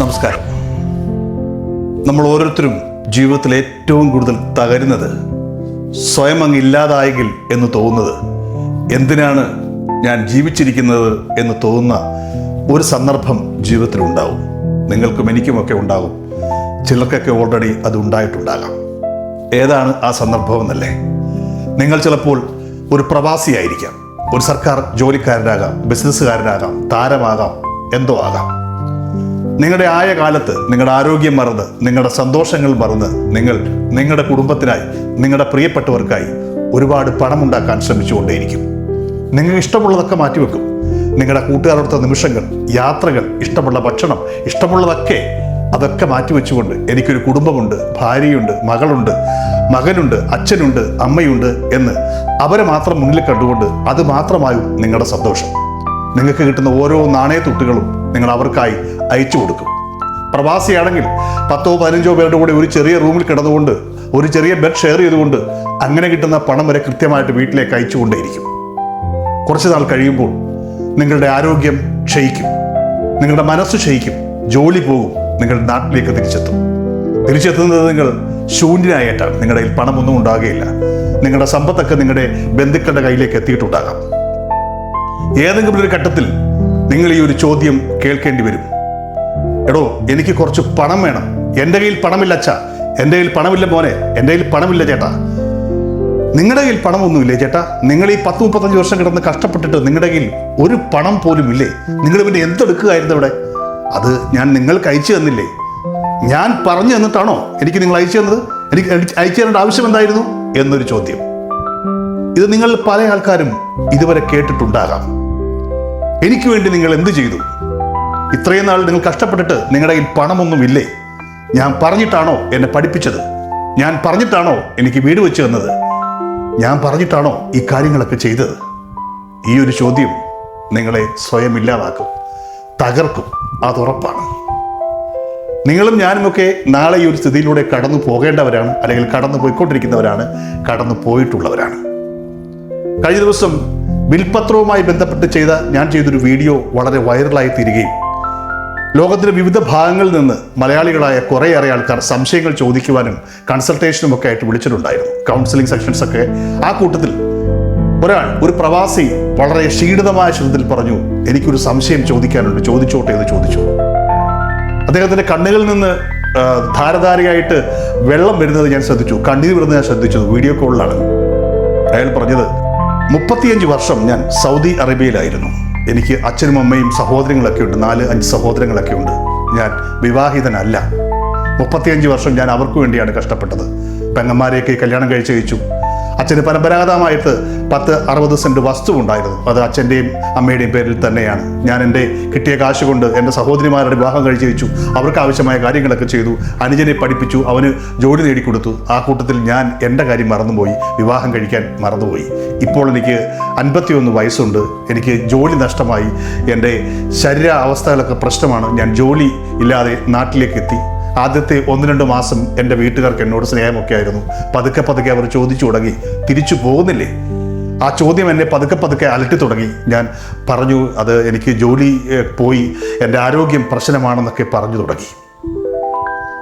നമസ്കാരം. നമ്മൾ ഓരോരുത്തരും ജീവിതത്തിൽ ഏറ്റവും കൂടുതൽ തകരുന്നത് സ്വയം അങ്ങ് ഇല്ലാതായെങ്കിൽ എന്ന് തോന്നുന്നത്. എന്തിനാണ് ഞാൻ ജീവിച്ചിരിക്കുന്നത് എന്ന് തോന്നുന്ന ഒരു സന്ദർഭം ജീവിതത്തിൽ ഉണ്ടാവും. നിങ്ങൾക്കും എനിക്കുമൊക്കെ ഉണ്ടാകും. ചിലർക്കൊക്കെ ഓൾറെഡി അത് ഉണ്ടായിട്ടുണ്ടാകാം. ഏതാണ് ആ സന്ദർഭം എന്നല്ലേ? നിങ്ങൾ ചിലപ്പോൾ ഒരു പ്രവാസിയായിരിക്കാം. ഒരു സർക്കാർ ജോലിക്കാരനാകാം ബിസിനസ്സുകാരനാകാം താരമാകാം എന്തോ ആകാം. നിങ്ങളുടെ ആയ കാലത്ത് നിങ്ങളുടെ ആരോഗ്യം മറന്ന് നിങ്ങളുടെ സന്തോഷങ്ങൾ മറന്ന് നിങ്ങൾ നിങ്ങളുടെ കുടുംബത്തിനായി നിങ്ങളുടെ പ്രിയപ്പെട്ടവർക്കായി ഒരുപാട് പണമുണ്ടാക്കാൻ ശ്രമിച്ചുകൊണ്ടേയിരിക്കും. നിങ്ങൾക്ക് ഇഷ്ടമുള്ളതൊക്കെ മാറ്റിവെക്കും. നിങ്ങളുടെ കൂട്ടുകാരോടൊത്ത നിമിഷങ്ങൾ യാത്രകൾ ഇഷ്ടമുള്ള ഭക്ഷണം ഇഷ്ടമുള്ളതൊക്കെ അതൊക്കെ മാറ്റിവെച്ചുകൊണ്ട് എനിക്കൊരു കുടുംബമുണ്ട് ഭാര്യയുണ്ട് മകളുണ്ട് മകനുണ്ട് അച്ഛനുണ്ട് അമ്മയുണ്ട് എന്ന് അവരെ മാത്രം മുന്നിൽ കണ്ടുകൊണ്ട് അത് മാത്രമായും നിങ്ങളുടെ സന്തോഷം. നിങ്ങൾക്ക് കിട്ടുന്ന ഓരോ നാണയത്തുട്ടുകളും നിങ്ങൾ അവർക്കായി അയച്ചു കൊടുക്കും. പ്രവാസിയാണെങ്കിൽ പത്തോ പതിനഞ്ചോ പേരുടെ കൂടെ ഒരു ചെറിയ റൂമിൽ കിടന്നുകൊണ്ട് ഒരു ചെറിയ ബെഡ് ഷെയർ ചെയ്തുകൊണ്ട് അങ്ങനെ കിട്ടുന്ന പണം വരെ കൃത്യമായിട്ട് വീട്ടിലേക്ക് അയച്ചുകൊണ്ടേയിരിക്കും. കുറച്ച് നാൾ കഴിയുമ്പോൾ നിങ്ങളുടെ ആരോഗ്യം ക്ഷയിക്കും. നിങ്ങളുടെ മനസ്സ് ക്ഷയിക്കും. ജോലി പോകും. നിങ്ങൾ നാട്ടിലേക്ക് തിരിച്ചെത്തും. തിരിച്ചെത്തുന്നത് നിങ്ങൾ ശൂന്യനായിട്ടാണ്. നിങ്ങളുടെ കയ്യിൽ പണമൊന്നും ഉണ്ടാകുകയില്ല. നിങ്ങളുടെ സമ്പത്തൊക്കെ നിങ്ങളുടെ ബന്ധുക്കളുടെ കയ്യിലേക്ക് എത്തിയിട്ടുണ്ടാകാം. ഏതെങ്കിലും ഒരു ഘട്ടത്തിൽ നിങ്ങൾ ഈ ഒരു ചോദ്യം കേൾക്കേണ്ടി വരും. എടോ എനിക്ക് കുറച്ച് പണം വേണം. എന്റെ കയ്യിൽ പണമില്ല അച്ഛ. എന്റെ കയ്യിൽ പണമില്ല മോനെ. എന്റെ കയ്യിൽ പണമില്ല ചേട്ടാ. നിങ്ങളുടെ കയ്യിൽ പണമൊന്നുമില്ലേ ചേട്ടാ? നിങ്ങൾ ഈ പത്ത് മുപ്പത്തഞ്ച് വർഷം കിടന്ന് കഷ്ടപ്പെട്ടിട്ട് നിങ്ങളുടെ കയ്യിൽ ഒരു പണം പോലും ഇല്ലേ? നിങ്ങൾ പിന്നെ എന്തെടുക്കുകയായിരുന്നു ഇവിടെ അത് ഞാൻ നിങ്ങൾക്ക് അയച്ചു തന്നില്ലേ? ഞാൻ പറഞ്ഞു തന്നിട്ടാണോ എനിക്ക് നിങ്ങൾ അയച്ചു തന്നത്? എനിക്ക് അയച്ചു തരേണ്ട ആവശ്യം എന്തായിരുന്നു എന്നൊരു ചോദ്യം. ഇത് നിങ്ങൾ പല ആൾക്കാരും ഇതുവരെ കേട്ടിട്ടുണ്ടാകാം. എനിക്ക് വേണ്ടി നിങ്ങൾ എന്ത് ചെയ്തു? ഇത്രയും നാൾ നിങ്ങൾ കഷ്ടപ്പെട്ടിട്ട് നിങ്ങളുടെ കയ്യിൽ പണമൊന്നുമില്ലേ ഞാൻ പറഞ്ഞിട്ടാണോ എന്നെ പഠിപ്പിച്ചത്? ഞാൻ പറഞ്ഞിട്ടാണോ എനിക്ക് വീട് വെച്ച് തന്നത്? ഞാൻ പറഞ്ഞിട്ടാണോ ഈ കാര്യങ്ങളൊക്കെ ചെയ്തത്? ഈ ഒരു ചോദ്യം നിങ്ങളെ സ്വയം ഇല്ലാതാക്കും തകർക്കും. അതുറപ്പാണ് നിങ്ങളും ഞാനുമൊക്കെ നാളെ ഈ ഒരു സ്ഥിതിയിലൂടെ കടന്നു പോകേണ്ടവരാണ് അല്ലെങ്കിൽ കടന്നു പോയിക്കൊണ്ടിരിക്കുന്നവരാണ് കടന്നു പോയിട്ടുള്ളവരാണ്. കഴിഞ്ഞ ദിവസം വിൽപത്രവുമായി ബന്ധപ്പെട്ട് ചെയ്ത ഞാൻ ചെയ്തൊരു വീഡിയോ വളരെ വൈറലായി തീരുകയും ലോകത്തിന്റെ വിവിധ ഭാഗങ്ങളിൽ നിന്ന് മലയാളികളായ കുറേയേറെ ആൾക്കാർ സംശയങ്ങൾ ചോദിക്കുവാനും കൺസൾട്ടേഷനും ഒക്കെ ആയിട്ട് വിളിച്ചിട്ടുണ്ടായിരുന്നു. കൗൺസിലിംഗ് സെക്ഷൻസ് ഒക്കെ. ആ കൂട്ടത്തിൽ ഒരാൾ ഒരു പ്രവാസി വളരെ ക്ഷീണിതമായ ശബ്ദത്തിൽ പറഞ്ഞു എനിക്കൊരു സംശയം ചോദിക്കാനുണ്ട് ചോദിച്ചോട്ടെ എന്ന് ചോദിച്ചു. അദ്ദേഹത്തിന്റെ കണ്ണുകളിൽ നിന്ന് ധാരധാരയായിട്ട് വെള്ളം വരുന്നത് ഞാൻ ശ്രദ്ധിച്ചു. കണ്ണീർ വരുന്നത് ഞാൻ ശ്രദ്ധിച്ചു വീഡിയോ കോളിലാണ്. അയാൾ പറഞ്ഞത് മുപ്പത്തിയഞ്ച് വർഷം ഞാൻ സൗദി അറേബ്യയിലായിരുന്നു. എനിക്ക് അച്ഛനും അമ്മയും സഹോദരങ്ങളൊക്കെ ഉണ്ട്. നാല് അഞ്ച് സഹോദരങ്ങളൊക്കെ ഉണ്ട്. ഞാൻ വിവാഹിതനല്ല. മുപ്പത്തിയഞ്ച് വർഷം ഞാൻ അവർക്ക് വേണ്ടിയാണ് കഷ്ടപ്പെട്ടത്. പെങ്ങന്മാരെയൊക്കെ കല്യാണം കഴിച്ച് കഴിച്ചു. അച്ഛന് പരമ്പരാഗതമായിട്ട് പത്ത് അറുപത് സെന്റ് വസ്തു ഉണ്ടായിരുന്നു അത് അച്ഛന്റെയും അമ്മയുടെയും പേരിൽ തന്നെയാണ്. ഞാൻ എന്റെ കിട്ടിയ കാശ് കൊണ്ട് എന്റെ സഹോദരിമാരുടെ വിവാഹം കഴിച്ച് വെച്ചു. അവർക്ക് ആവശ്യമായ കാര്യങ്ങളൊക്കെ ചെയ്തു. അനുജനെ പഠിപ്പിച്ചു. അവന് ജോലി നേടിക്കൊടുത്തു. ആ കൂട്ടത്തിൽ ഞാൻ എന്റെ കാര്യം മറന്നുപോയി. വിവാഹം കഴിക്കാൻ മറന്നുപോയി. ഇപ്പോൾ എനിക്ക് അൻപത്തിയൊന്ന് വയസ്സുണ്ട്. എനിക്ക് ജോലി നഷ്ടമായി. എന്റെ ശരീര അവസ്ഥകളൊക്കെ പ്രശ്നമാണ്. ഞാൻ ജോലി ഇല്ലാതെ നാട്ടിലേക്ക് എത്തി. ആദ്യത്തെ ഒന്ന് രണ്ട് മാസം എന്റെ വീട്ടുകാർക്ക് എന്നോട് സ്നേഹമൊക്കെ ആയിരുന്നു പതുക്കെ പതുക്കെ അവർ ചോദിച്ചു തുടങ്ങി. തിരിച്ചു പോകുന്നില്ലേ? ആ ചോദ്യം എന്നെ പതുക്കെ പതുക്കെ അലട്ടി തുടങ്ങി. ഞാൻ പറഞ്ഞു അത് എനിക്ക് ജോലി പോയി. എന്റെ ആരോഗ്യം പ്രശ്നമാണെന്നൊക്കെ പറഞ്ഞു തുടങ്ങി.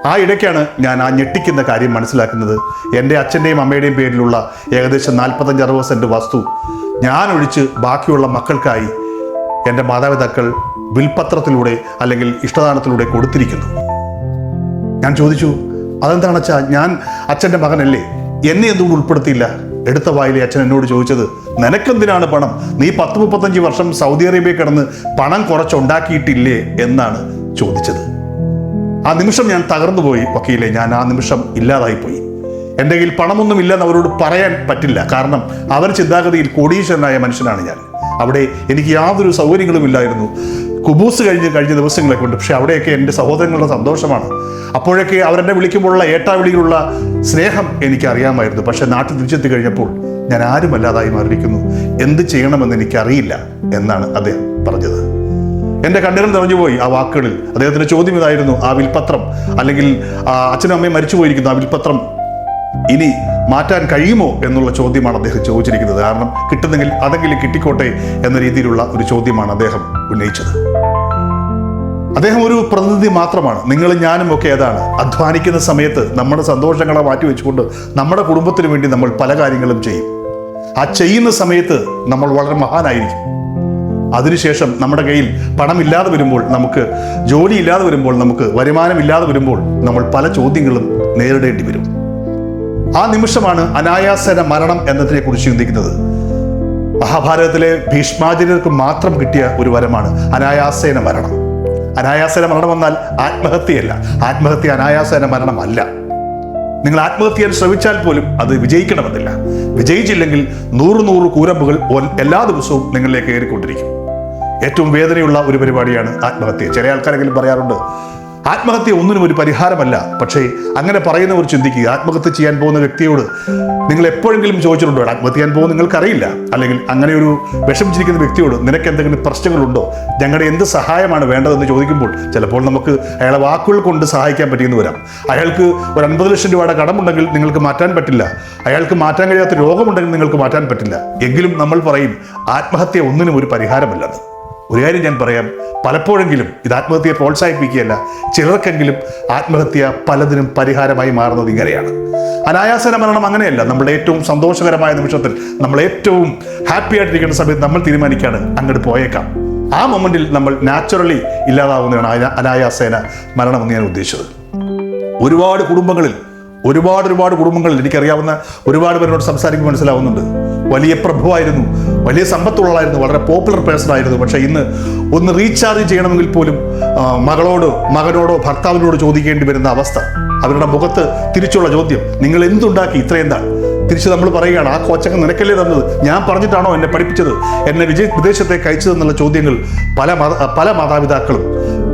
ആ ഇടയ്ക്കാണ് ഞാൻ ആ ഞെട്ടിക്കുന്ന കാര്യം മനസ്സിലാക്കുന്നത്. എന്റെ അച്ഛന്റെയും അമ്മയുടെയും പേരിലുള്ള ഏകദേശം നാൽപ്പത്തഞ്ച് അറുപത് സെന്റ് വസ്തു ഞാൻ ഒഴിച്ച് ബാക്കിയുള്ള മക്കൾക്കായി എന്റെ മാതാപിതാക്കൾ വിൽപത്രത്തിലൂടെ അല്ലെങ്കിൽ ഇഷ്ടദാനത്തിലൂടെ കൊടുത്തിരിക്കുന്നു. ഞാൻ ചോദിച്ചു അതെന്താണ് അച്ഛാ ഞാൻ അച്ഛന്റെ മകനല്ലേ? എന്നെ എന്തുകൊണ്ട് ഉൾപ്പെടുത്തിയില്ല? എടുത്ത വായിലെ അച്ഛൻ എന്നോട് ചോദിച്ചത് നിനക്കെന്തിനാണ് പണം? നീ പത്ത് മുപ്പത്തഞ്ച് വർഷം സൗദി അറേബ്യ കിടന്ന് പണം കുറച്ചുണ്ടാക്കിയിട്ടില്ലേ? എന്നാണ് ചോദിച്ചത്. ആ നിമിഷം ഞാൻ തകർന്നു പോയി വക്കീലെ. ഞാൻ ആ നിമിഷം ഇല്ലാതായിപ്പോയി. എന്റെ കയ്യിൽ പണമൊന്നും ഇല്ലെന്ന് അവരോട് പറയാൻ പറ്റില്ല. കാരണം അവർ ചിന്താഗതിയിൽ കോടീശ്വരനായ മനുഷ്യനാണ് ഞാൻ. അവിടെ എനിക്ക് യാതൊരു സൗകര്യങ്ങളും ഇല്ലായിരുന്നു. കുബൂസ് കഴിഞ്ഞ് കഴിഞ്ഞ ദിവസങ്ങളൊക്കെ ഉണ്ട് പക്ഷെ അവിടെയൊക്കെ എന്റെ സഹോദരങ്ങളുടെ സന്തോഷമാണ്. അപ്പോഴൊക്കെ അവരെന്നെ വിളിക്കുമ്പോഴുള്ള ഏട്ടാവിളിയിലുള്ള സ്നേഹം എനിക്കറിയാമായിരുന്നു. പക്ഷെ നാട്ടിൽ തിരിച്ചെത്തി കഴിഞ്ഞപ്പോൾ ഞാൻ ആരുമല്ലാതായി മാറിയിരിക്കുന്നു. എന്ത് ചെയ്യണമെന്ന് എനിക്കറിയില്ല എന്നാണ് അദ്ദേഹം പറഞ്ഞത്. എന്റെ കണ്ണുകൾ നിറഞ്ഞുപോയി ആ വാക്കുകളിൽ. അദ്ദേഹത്തിന്റെ ചോദ്യം ഇതായിരുന്നു ആ വിൽപത്രം. അല്ലെങ്കിൽ അച്ഛനും അമ്മയും മരിച്ചു പോയിരിക്കുന്നു ആ വിൽപത്രം ഇനി മാറ്റാൻ കഴിയുമോ എന്നുള്ള ചോദ്യമാണ് അദ്ദേഹം ചോദിച്ചിരിക്കുന്നത്. കാരണം കിട്ടുന്നെങ്കിൽ അതെങ്കിലും കിട്ടിക്കോട്ടെ എന്ന രീതിയിലുള്ള ഒരു ചോദ്യമാണ് അദ്ദേഹം ഉന്നയിച്ചത്. അദ്ദേഹം ഒരു പ്രതിനിധി മാത്രമാണ്. നിങ്ങളും ഞാനും ഒക്കെ ഏതാണ്? അധ്വാനിക്കുന്ന സമയത്ത് നമ്മുടെ സന്തോഷങ്ങളെ മാറ്റി വെച്ചുകൊണ്ട് നമ്മുടെ കുടുംബത്തിന് വേണ്ടി നമ്മൾ പല കാര്യങ്ങളും ചെയ്യും. ആ ചെയ്യുന്ന സമയത്ത് നമ്മൾ വളരെ മഹാനായിരിക്കും. അതിനുശേഷം നമ്മുടെ കയ്യിൽ പണമില്ലാതെ വരുമ്പോൾ നമുക്ക് ജോലി ഇല്ലാതെ വരുമ്പോൾ നമുക്ക് വരുമാനം ഇല്ലാതെ വരുമ്പോൾ നമ്മൾ പല ചോദ്യങ്ങളും നേരിടേണ്ടി വരും. ആ നിമിഷമാണ് അനായാസന മരണം എന്നതിനെ കുറിച്ച് ചിന്തിക്കുന്നത്. മഹാഭാരതത്തിലെ ഭീഷ്മാചര്യർക്ക് മാത്രം കിട്ടിയ ഒരു വരമാണ് അനായാസേന മരണം. അനായാസേന മരണം വന്നാൽ ആത്മഹത്യയല്ല. ആത്മഹത്യ അനായാസേന മരണമല്ല. നിങ്ങൾ ആത്മഹത്യ ശ്രമിച്ചാൽ പോലും അത് വിജയിക്കണമെന്നില്ല. വിജയിച്ചില്ലെങ്കിൽ നൂറ് നൂറ് കൂരമ്പുകൾ എല്ലാ ദിവസവും നിങ്ങളിലേക്ക് കയറിക്കൊണ്ടിരിക്കും ഏറ്റവും വേദനയുള്ള ഒരു പരിപാടിയാണ് ആത്മഹത്യ. ചില ആൾക്കാരെങ്കിലും പറയാറുണ്ട് ആത്മഹത്യ ഒന്നിനും ഒരു പരിഹാരമല്ല. പക്ഷേ അങ്ങനെ പറയുന്നവർ ചിന്തിക്കുക ആത്മഹത്യ ചെയ്യാൻ പോകുന്ന വ്യക്തിയോട് നിങ്ങൾ എപ്പോഴെങ്കിലും ചോദിച്ചിട്ടുണ്ടോ? ആത്മഹത്യ ചെയ്യാൻ പോകുന്ന നിങ്ങൾക്കറിയില്ല. അല്ലെങ്കിൽ അങ്ങനെ ഒരു വിഷമിച്ചിരിക്കുന്ന വ്യക്തിയോട് നിനക്ക് എന്തെങ്കിലും പ്രശ്നങ്ങളുണ്ടോ? ഞങ്ങളുടെ എന്ത് സഹായമാണ് വേണ്ടതെന്ന് ചോദിക്കുമ്പോൾ ചിലപ്പോൾ നമുക്ക് അയാളെ വാക്കുകൾ കൊണ്ട് സഹായിക്കാൻ പറ്റിയെന്ന് വരാം. അയാൾക്ക് ഒരു അൻപത് ലക്ഷം രൂപയുടെ കടമുണ്ടെങ്കിൽ നിങ്ങൾക്ക് മാറ്റാൻ പറ്റില്ല. അയാൾക്ക് മാറ്റാൻ കഴിയാത്ത രോഗമുണ്ടെങ്കിൽ നിങ്ങൾക്ക് മാറ്റാൻ പറ്റില്ല. എങ്കിലും നമ്മൾ പറയും ആത്മഹത്യ ഒന്നിനും ഒരു പരിഹാരമല്ലെന്ന്. ഒരു കാര്യം ഞാൻ പറയാം. പലപ്പോഴെങ്കിലും ഇത് ആത്മഹത്യയെ പ്രോത്സാഹിപ്പിക്കുകയല്ല ചിലർക്കെങ്കിലും ആത്മഹത്യ പലതിനും പരിഹാരമായി മാറുന്നത് ഇങ്ങനെയാണ്. അനായാസന മരണം അങ്ങനെയല്ല നമ്മുടെ ഏറ്റവും സന്തോഷകരമായ നിമിഷത്തിൽ നമ്മൾ ഏറ്റവും ഹാപ്പി ആയിട്ടിരിക്കുന്ന സമയത്ത് നമ്മൾ തീരുമാനിക്കുകയാണ് അങ്ങോട്ട് പോയേക്കാം. ആ മൊമെന്റിൽ നമ്മൾ നാച്ചുറലി ഇല്ലാതാവുന്നതാണ് അനാ- അനായാസേന മരണമെന്ന് ഞാൻ ഉദ്ദേശിച്ചത്. ഒരുപാട് കുടുംബങ്ങളിൽ ഒരുപാട് ഒരുപാട് കുടുംബങ്ങളിൽ എനിക്കറിയാവുന്ന ഒരുപാട് പേരോട് സംസാരിക്കുമ്പോൾ മനസ്സിലാവുന്നുണ്ട്. വലിയ പ്രഭുവായിരുന്നു വലിയ സമ്പത്തുള്ളതായിരുന്നു വളരെ പോപ്പുലർ പേഴ്സൺ ആയിരുന്നു. പക്ഷേ ഇന്ന് ഒന്ന് റീചാർജ് ചെയ്യണമെങ്കിൽ പോലും മകളോട് മകനോടോ ഭർത്താവിനോട് ചോദിക്കേണ്ടി വരുന്ന അവസ്ഥ. അവരുടെ മുഖത്ത് തിരിച്ചുള്ള ചോദ്യം നിങ്ങൾ എന്തുണ്ടാക്കി? ഇത്രയും താൻ തിരിച്ച് നമ്മൾ പറയുകയാണ് ആ കോച്ചങ്ങ് നിനക്കല്ലേ തന്നത്? ഞാൻ പറഞ്ഞിട്ടാണോ എന്നെ പഠിപ്പിച്ചത്? എന്നെ വിജയ വിദേശത്തേക്ക് അയച്ചതെന്നുള്ള ചോദ്യങ്ങൾ പല പല മാതാപിതാക്കളും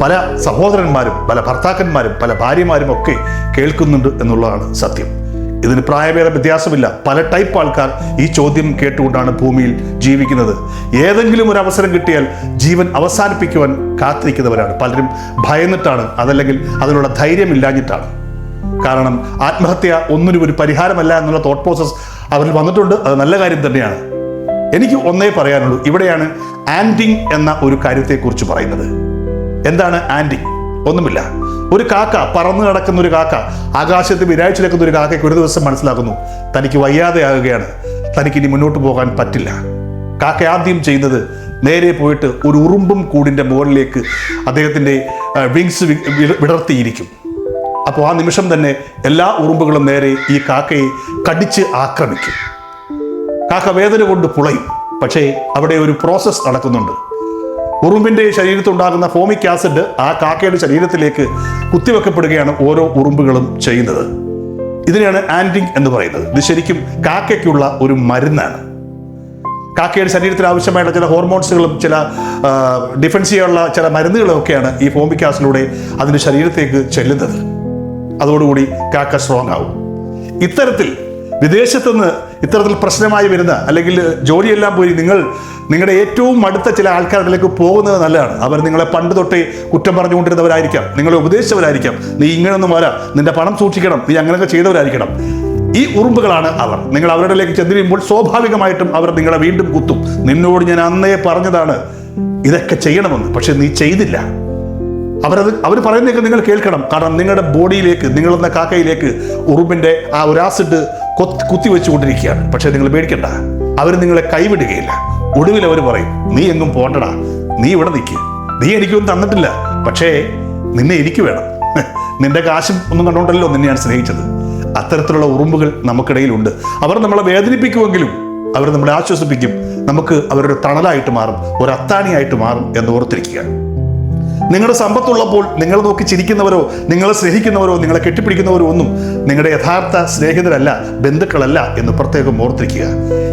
പല സഹോദരന്മാരും പല ഭർത്താക്കന്മാരും പല ഭാര്യമാരും ഒക്കെ കേൾക്കുന്നുണ്ട് എന്നുള്ളതാണ് സത്യം. ഇതിന് പ്രായഭേദ വ്യത്യാസമില്ല. പല ടൈപ്പ് ആൾക്കാർ ഈ ചോദ്യം കേട്ടുകൊണ്ടാണ് ഭൂമിയിൽ ജീവിക്കുന്നത്. ഏതെങ്കിലും ഒരു അവസരം കിട്ടിയാൽ ജീവൻ അവസാനിപ്പിക്കുവാൻ കാത്തിരിക്കുന്നവരാണ്. പലരും ഭയന്നിട്ടാണ് അതല്ലെങ്കിൽ അതിനുള്ള ധൈര്യമില്ലാഞ്ഞിട്ടാണ്. കാരണം ആത്മഹത്യ ഒന്നിനും ഒരു പരിഹാരമല്ല എന്നുള്ള തോട്ട് പ്രോസസ് അവരിൽ വന്നിട്ടുണ്ട്. അത് നല്ല കാര്യം തന്നെയാണ്. എനിക്ക് ഒന്നേ പറയാനുള്ളൂ. ഇവിടെയാണ് ആൻഡിങ് എന്ന ഒരു കാര്യത്തെക്കുറിച്ച് പറയുന്നത്. എന്താണ് ആൻഡിങ് ഒന്നുമില്ല. ഒരു കാക്ക പറന്നു കിടക്കുന്ന ഒരു കാക്ക ആകാശത്ത് വിരാഴ്ച കിടക്കുന്ന ഒരു കാക്കയ്ക്ക് ഒരു ദിവസം മനസ്സിലാക്കുന്നു തനിക്ക് വയ്യാതെയാകുകയാണ്. തനിക്ക് ഇനി മുന്നോട്ട് പോകാൻ പറ്റില്ല. കാക്ക ആദ്യം ചെയ്യുന്നത് നേരെ പോയിട്ട് ഒരു ഉറുമ്പും കൂടിന്റെ മുകളിലേക്ക് അദ്ദേഹത്തിന്റെ വിങ്സ് വിടർത്തിയിരിക്കും. അപ്പോൾ ആ നിമിഷം തന്നെ എല്ലാ ഉറുമ്പുകളും നേരെ ഈ കാക്കയെ കടിച്ച് ആക്രമിക്കും. കാക്ക വേദന കൊണ്ട് പുളയും. പക്ഷേ അവിടെ ഒരു പ്രോസസ്സ് നടക്കുന്നുണ്ട്. ഉറുമ്പിന്റെ ശരീരത്തുണ്ടാകുന്ന ഫോമിക് ആസിഡ് ആ കാക്കയുടെ ശരീരത്തിലേക്ക് കുത്തിവെക്കപ്പെടുകയാണ് ഓരോ ഉറുമ്പുകളും ചെയ്യുന്നത്. ഇതിനെയാണ് ആന്റിങ് എന്ന് പറയുന്നത്. ഇത് ശരിക്കും കാക്കയ്ക്കുള്ള ഒരു മരുന്നാണ്. കാക്കയുടെ ശരീരത്തിന് ആവശ്യമായിട്ടുള്ള ചില ഹോർമോൺസുകളും ചില ഡിഫൻസ് ചെയ്യാനുള്ള ചില മരുന്നുകളും ഒക്കെയാണ് ഈ ഫോമിക് ആസിഡിലൂടെ അതിന്റെ ശരീരത്തേക്ക് ചെല്ലുന്നത്. അതോടുകൂടി കാക്ക സ്ട്രോങ് ആവും. ഇത്തരത്തിൽ വിദേശത്തുനിന്ന് ഇത്തരത്തിൽ പ്രശ്നമായി വരുന്ന അല്ലെങ്കിൽ ജോലിയെല്ലാം പോയി നിങ്ങൾ നിങ്ങളുടെ ഏറ്റവും അടുത്ത ചില ആൾക്കാരിലേക്ക് പോകുന്നത് നല്ലതാണ്. അവർ നിങ്ങളെ പണ്ട് തൊട്ടേ കുറ്റം പറഞ്ഞുകൊണ്ടിരുന്നവരായിരിക്കാം. നിങ്ങളെ ഉപദേശിച്ചവരായിരിക്കാം. നീ ഇങ്ങനൊന്നും വരാം. നിന്റെ പണം സൂക്ഷിക്കണം. നീ അങ്ങനെയൊക്കെ ചെയ്തവരായിരിക്കണം. ഈ ഉറുമ്പുകളാണ് അവർ. നിങ്ങൾ അവരുടെ ലേക്ക് ചെന്നിരിക്കുമ്പോൾ സ്വാഭാവികമായിട്ടും അവർ നിങ്ങളെ വീണ്ടും കുത്തും. നിന്നോട് ഞാൻ അന്നേ പറഞ്ഞതാണ് ഇതൊക്കെ ചെയ്യണമെന്ന്. പക്ഷെ നീ ചെയ്തില്ല. അവരത് അവർ പറയുന്നതൊക്കെ നിങ്ങൾ കേൾക്കണം. കാരണം നിങ്ങളുടെ ബോഡിയിലേക്ക് നിങ്ങളെന്ന കാക്കയിലേക്ക് ഉറുമ്പിന്റെ ആ ഒരു ആസിഡ് കൊത്തി കുത്തി വെച്ചുകൊണ്ടിരിക്കുകയാണ്. പക്ഷെ നിങ്ങൾ പേടിക്കണ്ട. അവർ നിങ്ങളെ കൈവിടുകയില്ല. ഒടുവിൽ അവർ പറയും നീ എങ്ങും പോണ്ടടാ. നീ ഇവിടെ നിൽക്കുക നീ എനിക്കൊന്നും തന്നിട്ടില്ല. പക്ഷേ നിന്നെ എനിക്ക് വേണം. നിന്റെ കാശും ഒന്നും കണ്ടോണ്ടല്ലോ നിന്നെ ഞാൻ സ്നേഹിച്ചത്. അത്തരത്തിലുള്ള ഉറുമ്പുകൾ നമുക്കിടയിലുണ്ട്. അവർ നമ്മളെ വേദനിപ്പിക്കുമെങ്കിലും അവർ നമ്മളെ ആശ്വസിപ്പിക്കും. നമുക്ക് അവരുടെ തണലായിട്ട് മാറും ഒരു അത്താണിയായിട്ട് മാറും എന്ന് ഓർത്തിരിക്കുക നിങ്ങളുടെ സമ്പത്തുള്ളപ്പോൾ നിങ്ങൾ നോക്കി ചിരിക്കുന്നവരോ നിങ്ങളെ സ്നേഹിക്കുന്നവരോ നിങ്ങളെ കെട്ടിപ്പിടിക്കുന്നവരോ ഒന്നും നിങ്ങളുടെ യഥാർത്ഥ സ്നേഹിതരല്ല ബന്ധുക്കളല്ല എന്ന് പ്രത്യേകം ഓർത്തിരിക്കുക.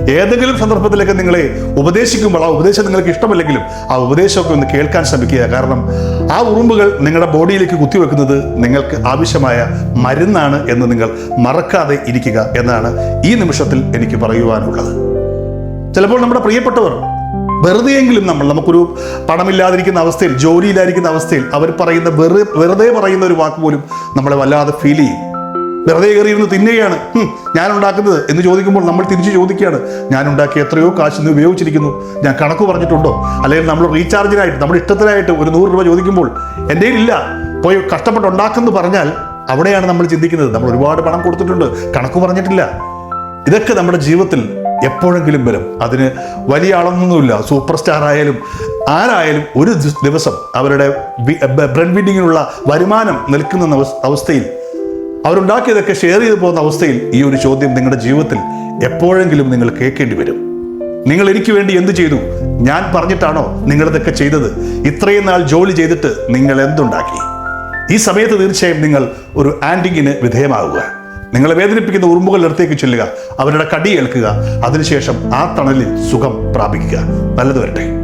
ഏതെങ്കിലും സന്ദർഭത്തിലേക്ക് നിങ്ങളെ ഉപദേശിക്കുമ്പോൾ ആ ഉപദേശം നിങ്ങൾക്ക് ഇഷ്ടമല്ലെങ്കിലും ആ ഉപദേശമൊക്കെ ഒന്ന് കേൾക്കാൻ ശ്രമിക്കുക. കാരണം ആ ഉറുമ്പുകൾ നിങ്ങളുടെ ബോഡിയിലേക്ക് കുത്തിവെക്കുന്നത് നിങ്ങൾക്ക് ആവശ്യമായ മരുന്നാണ് എന്ന് നിങ്ങൾ മറക്കാതെ ഇരിക്കുക എന്നാണ് ഈ നിമിഷത്തിൽ എനിക്ക് പറയുവാനുള്ളത്. ചിലപ്പോൾ നമ്മുടെ പ്രിയപ്പെട്ടവർ വെറുതെയെങ്കിലും നമ്മൾ നമുക്കൊരു പണമില്ലാതിരിക്കുന്ന അവസ്ഥയിൽ ജോലിയില്ലാതിരിക്കുന്ന അവസ്ഥയിൽ അവർ പറയുന്ന വെറു വെറുതെ പറയുന്ന ഒരു വാക്ക് പോലും നമ്മളെ വല്ലാതെ ഫീൽ ചെയ്യും. വെറുതെ കയറിയിരുന്ന് തിന്നുകയാണ്. "ഹും, ഞാൻ ഉണ്ടാക്കുന്നത് എന്ന് ചോദിക്കുമ്പോൾ നമ്മൾ തിരിച്ചു ചോദിക്കുകയാണ്. ഞാൻ ഉണ്ടാക്കിയ എത്രയോ കാശ് ഇന്ന് ഉപയോഗിച്ചിരിക്കുന്നു. ഞാൻ കണക്ക് പറഞ്ഞിട്ടുണ്ടോ? അല്ലെങ്കിൽ നമ്മൾ റീചാർജിനായിട്ട് നമ്മുടെ ഇഷ്ടത്തിനായിട്ട് ഒരു നൂറ് രൂപ ചോദിക്കുമ്പോൾ എന്റെ ഇല്ല. പോയി കഷ്ടപ്പെട്ട് ഉണ്ടാക്കുന്നു പറഞ്ഞാൽ അവിടെയാണ് നമ്മൾ ചിന്തിക്കുന്നത്. നമ്മൾ ഒരുപാട് പണം കൊടുത്തിട്ടുണ്ട്. കണക്ക് പറഞ്ഞിട്ടില്ല. ഇതൊക്കെ നമ്മുടെ ജീവിതത്തിൽ എപ്പോഴെങ്കിലും വരും. അതിന് വലിയ ആളൊന്നുമില്ല. സൂപ്പർ സ്റ്റാർ ആയാലും ആരായാലും ഒരു ദിവസം അവരുടെ ബ്രെഡ് വിഡിങ്ങിനുള്ള വരുമാനം നിൽക്കുന്ന അവസ്ഥയിൽ അവരുണ്ടാക്കിയതൊക്കെ ഷെയർ ചെയ്തു പോകുന്ന അവസ്ഥയിൽ ഈ ഒരു ചോദ്യം നിങ്ങളുടെ ജീവിതത്തിൽ എപ്പോഴെങ്കിലും നിങ്ങൾ കേൾക്കേണ്ടി വരും. നിങ്ങൾ എനിക്ക് വേണ്ടി എന്ത് ചെയ്തു? ഞാൻ പറഞ്ഞിട്ടാണോ നിങ്ങളിതൊക്കെ ചെയ്തത്? ഇത്രയും നാൾ ജോലി ചെയ്തിട്ട് നിങ്ങൾ എന്തുണ്ടാക്കി? ഈ സമയത്ത് തീർച്ചയായും നിങ്ങൾ ഒരു ആൻഡിങ്ങിന് വിധേയമാവുക. നിങ്ങളെ വേദനിപ്പിക്കുന്ന ഉറുമ്പുകൾ അടുത്തേക്ക് ചെല്ലുക. അവരുടെ കടി ഏൽക്കുക. അതിനുശേഷം ആ തണലിൽ സുഖം പ്രാപിക്കുക. നല്ലത് വരട്ടെ.